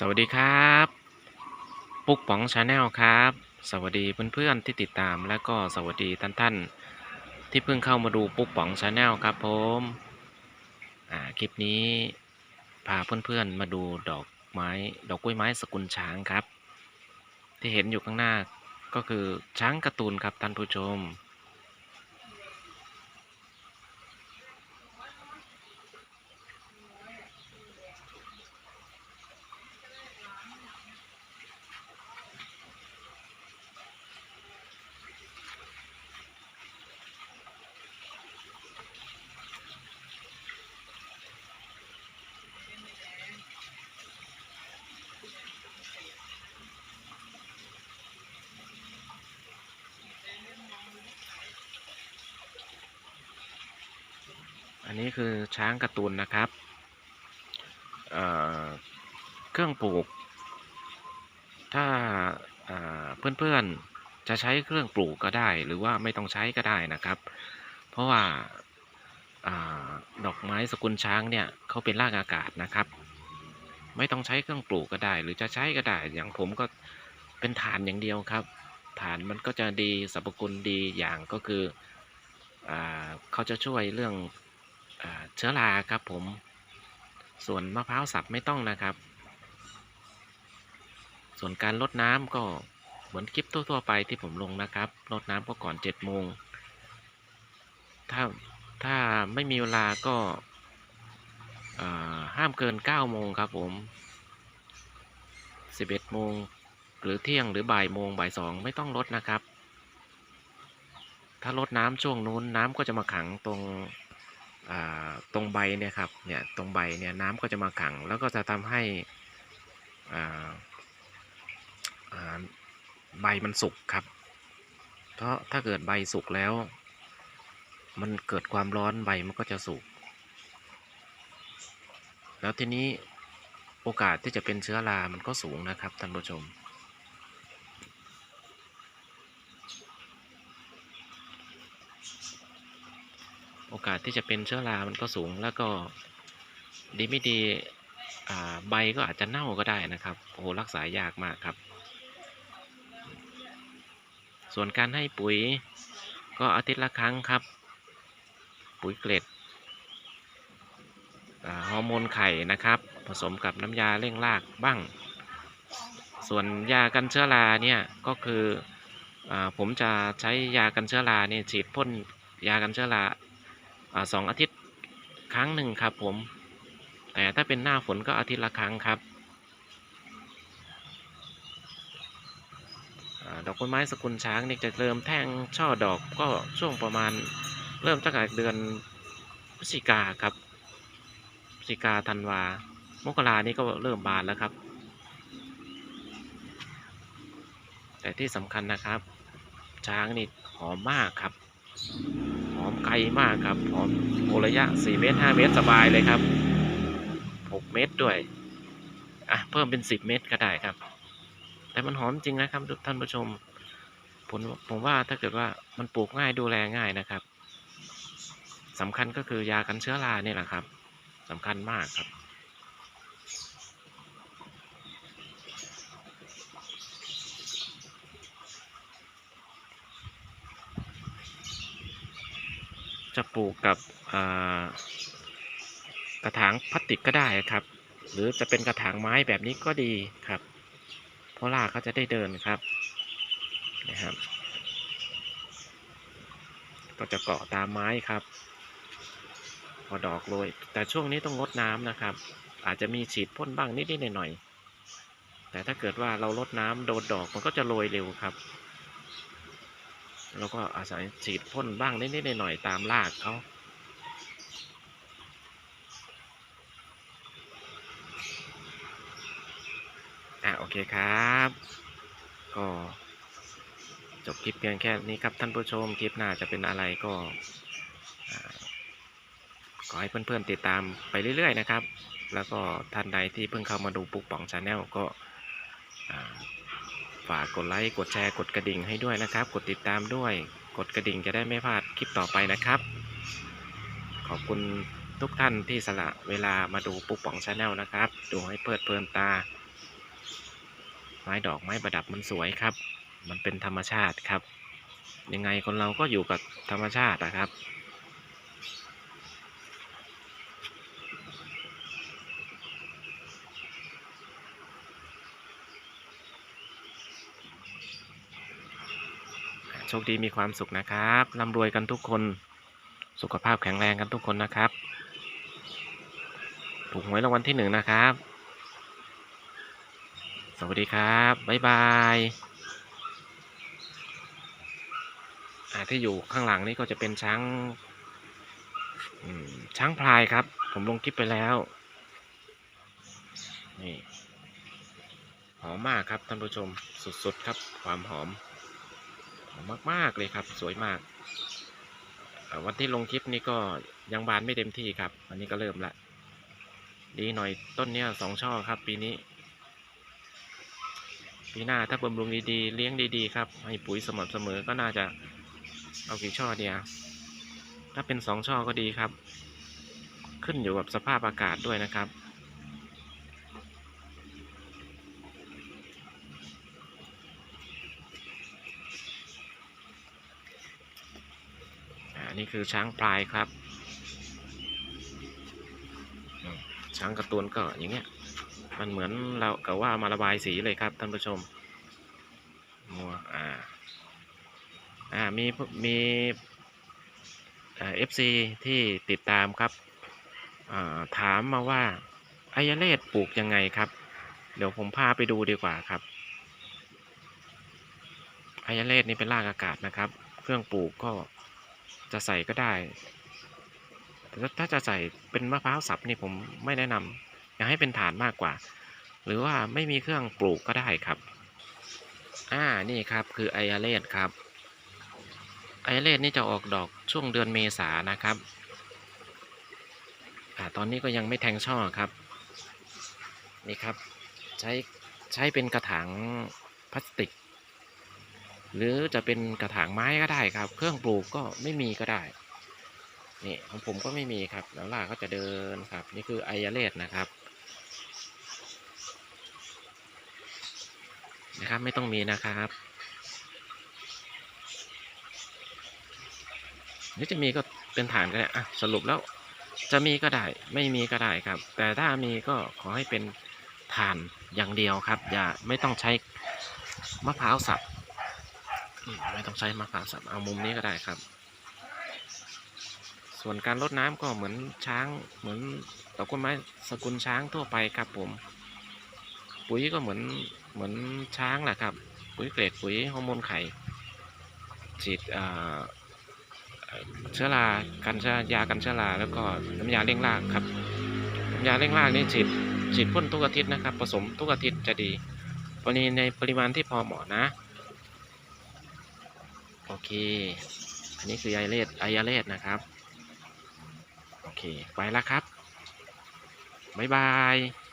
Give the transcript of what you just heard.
สวัสดีครับ ปุ๊กป๋องชาแนลครับ สวัสดีเพื่อนๆที่ติดตามและก็สวัสดีท่านๆ ที่เพิ่งเข้ามาดูปุ๊กป๋องชาแนลครับผมคลิปนี้พาเพื่อนๆมาดูดอกไม้ดอกกล้วยไม้สกุลช้างครับ ที่เห็นอยู่ข้างหน้าก็คือช้างการ์ตูนครับท่านผู้ชม นนี้คือช้างการ์ตูนนะครับเเครื่องปลูก ถ้าอ่าเพื่อนๆจะใช้เครื่องปลูกก็ได้ หรือว่าไม่ต้องใช้ก็ได้นะครับ เพราะว่าอาดอกไม้สกุลช้างเนี่ยเขาเป็นรากอากาศนะครับ ไม่ต้องใช้เครื่องปลูกก็ได้ หรือจะใช้ก็ได้ อย่างผมก็เป็นฐานอย่างเดียวครับ ฐานมันก็จะดีสรรพคุณดีอย่างก็คืออเขาจะช่วยเรื่อง เชื้อราครับผม ส่วนมะพร้าวสับไม่ต้องนะครับ ส่วนการลดน้ำก็เหมือนคลิปทั่วๆไปที่ผมลงนะครับลดน้ำก็ก่อน7จ็ดโมงถ้าถ้าไม่มีเวลาก็ห้ามเกิน9ก้าโมงครับผม11โมงหรือเที่ยงหรือบ่ายโมงบ่ายสองไม่ต้องลดนะครับ ถ้าลดน้ำช่วงนู้นน้ำก็จะมาขังตรง ตรงใบเนี่ยครับเนี่ยตรงใบเนี่ยน้ำก็จะมาขัง แล้วก็จะทำให้ใบมันสุกครับ เพราะถ้าเกิดใบสุกแล้ว มันเกิดความร้อนใบมันก็จะสุก แล้วทีนี้โอกาสที่จะเป็นเชื้อรา มันก็สูงนะครับท่านผู้ชม โอกาสที่จะเป็นเชื้อรา มันก็สูงแล้วก็ดีไม่ดีใบก็อาจจะเน่าก็ได้นะครับโอ้รักษายากมากครับ ส่วนการให้ปุ๋ยก็อาทิตย์ละครั้งครับ ปุ๋ยเกล็ดฮอร์โมนไข่นะครับ ผสมกับน้ำยาเร่งรากบ้าง ส่วนยากันเชื้อราเนี่ยก็คืออผมจะใช้ยากันเชื้อราเนี่ยฉีดพ่นยากันเชื้อรา สองอาทิตย์ครั้งหนึ่งครับผมแต่ถ้าเป็นหน้าฝนก็อาทิตย์ละครั้งครับอดอกกล้วยไม้สกุลช้างนี่จะเริ่มแท่งช่อดอกก็ช่วงประมาณเริ่มตั้งแต่เดือนพฤศจิกาครับพฤศจิกาธันวามกรานี่ก็เริ่มบานแล้วครับ แต่ที่สำคัญนะครับ ช้างนี่หอมมากครับ ไกลมากครับหอมโอระยะ 4 เมตร 5 เมตรสบายเลยครับ 6 เมตรด้วย อะ เพิ่มเป็น 10 เมตรก็ได้ครับ แต่มันหอมจริงนะครับทุกท่านผู้ชมผมผมว่าถ้าเกิดว่ามันปลูกง่ายดูแลง่ายนะครับสำคัญก็คือยากันเชื้อราเนี่ยแหละครับสำคัญมากครับ จะปลูกกับกระถางพลาสติกก็ได้ครับ หรือจะเป็นกระถางไม้แบบนี้ก็ดีครับ เพราะรากเขาจะได้เดินครับนะครับ ก็จะเกาะตามไม้ครับ พอดอกโรยแต่ช่วงนี้ต้องลดน้ำนะครับ อาจจะมีฉีดพ่นบ้างนิดๆหน่อยๆแต่ถ้าเกิดว่าเราลดน้ำโดนดอกมันก็จะโรยเร็วครับ แล้วก็อาศัยฉีดพ่นบ้างนิดๆหน่อยๆตามรากเขาอะโอเคครับ ก็จบคลิปเพียงแค่นี้ครับท่านผู้ชมคลิปหน้าจะเป็นอะไรก็ขอให้เพื่อนๆติดตามไปเรื่อยๆนะครับ แล้วก็ท่านใดที่เพิ่งเข้ามาดูปุ๊กป่องชาแนลก็ ฝากกดไลค์กดแชร์กดกระดิ่งให้ด้วยนะครับ กดติดตามด้วย กดกระดิ่งจะได้ไม่พลาดคลิปต่อไปนะครับ ขอบคุณทุกท่านที่สละเวลามาดูปุ๊กป่องชาแนลนะครับ ดูให้เพลิดเพลินตา ไม้ดอกไม้ประดับมันสวยครับ มันเป็นธรรมชาติครับ ยังไงคนเราก็อยู่กับธรรมชาตินะครับ โชคดีมีความสุขนะครับร่ำรวยกันทุกคน สุขภาพแข็งแรงกันทุกคนนะครับ ถูกหวยรางวัลที่หนึ่งนะครับ สวัสดีครับ บ๊ายบายที่อยู่ข้างหลังนี่ก็จะเป็นช้างช้างพลายครับ ผมลงคลิปไปแล้วนี่หอมมากครับท่านผู้ชมสุดๆครับความหอม มมาก ๆ เลยครับ สวยมาก วันที่ลงคลิปนี้ก็ยังบานไม่เต็มที่ครับ อันนี้ก็เริ่มละ ดีหน่อยต้นเนี้ยสองช่อครับ ปีนี้ ปีหน้าถ้าบำรุงดีๆ เลี้ยงดีๆ ครับ ให้ปุ๋ยสม่ำเสมอก็น่าจะเอากี่ช่อเดียวถ้าเป็นสองช่อก็ดีครับ ขึ้นอยู่กับสภาพอากาศด้วยนะครับ นี่คือช้างพลายครับ ช้างการ์ตูนก็อย่างเงี้ย มันเหมือนเรากับว่ามาระบายสีเลยครับท่านผู้ชมมัวอ่า อ่า มี มีเอฟซีที่ติดตามครับอ่าถามมาว่าอายาเลศปลูกยังไงครับ เดี๋ยวผมพาไปดูดีกว่าครับอายาเลศนี่เป็นรากอากาศนะครับ เครื่องปลูกก็ จะใส่ก็ได้ แต่ถ้าจะใส่เป็นมะพร้าวสับนี่ผมไม่แนะนำอยากให้เป็นฐานมากกว่า หรือว่าไม่มีเครื่องปลูกก็ได้ครับ อ่านี่ครับคือไออเลสครับไออเลสนี่จะออกดอกช่วงเดือนเมษานะครับอ่าตอนนี้ก็ยังไม่แทงช่อครับ นี่ครับ ใช้ใช้เป็นกระถางพลาสติก หรือจะเป็นกระถางไม้ก็ได้ครับ เครื่องปลูกก็ไม่มีก็ได้ นี่ของผมก็ไม่มีครับ แล้วล่าก็จะเดินครับ นี่คือไออาเลสนะครับนะครับ ไม่ต้องมีนะครับหรือจะมีก็เป็นฐานก็ได้อะสรุปแล้วจะมีก็ได้ไม่มีก็ได้ครับ แต่ถ้ามีก็ขอให้เป็นฐานอย่างเดียวครับ อย่าไม่ต้องใช้มะพร้าวสับ ไม่ต้องใช้มะพร้าวสับเอามุมนี้ก็ได้ครับ ส่วนการรดน้ำก็เหมือนช้างเหมือนดอกกล้วยไม้สกุลช้างทั่วไปครับผม ปุ๋ยก็เหมือนเหมือนช้างแหละครับ ปุ๋ยเกรดปุ๋ยฮอร์โมนไข่ฉีดเอ่อเชื้อรากันเชื้อยากันเชื้อราแล้วก็น้ำยาเร่งรากครับน้ำยาเร่งรากนี่ฉีดฉีดพ่นทุกอาทิตย์นะครับ ผสมทุกอาทิตย์จะดีปริในปริมาณที่พอเหมาะนะ โอเค อันนี้คือไอเลสไอยาเลสนะครับ โอเค ไปแล้วครับ บ๊ายบาย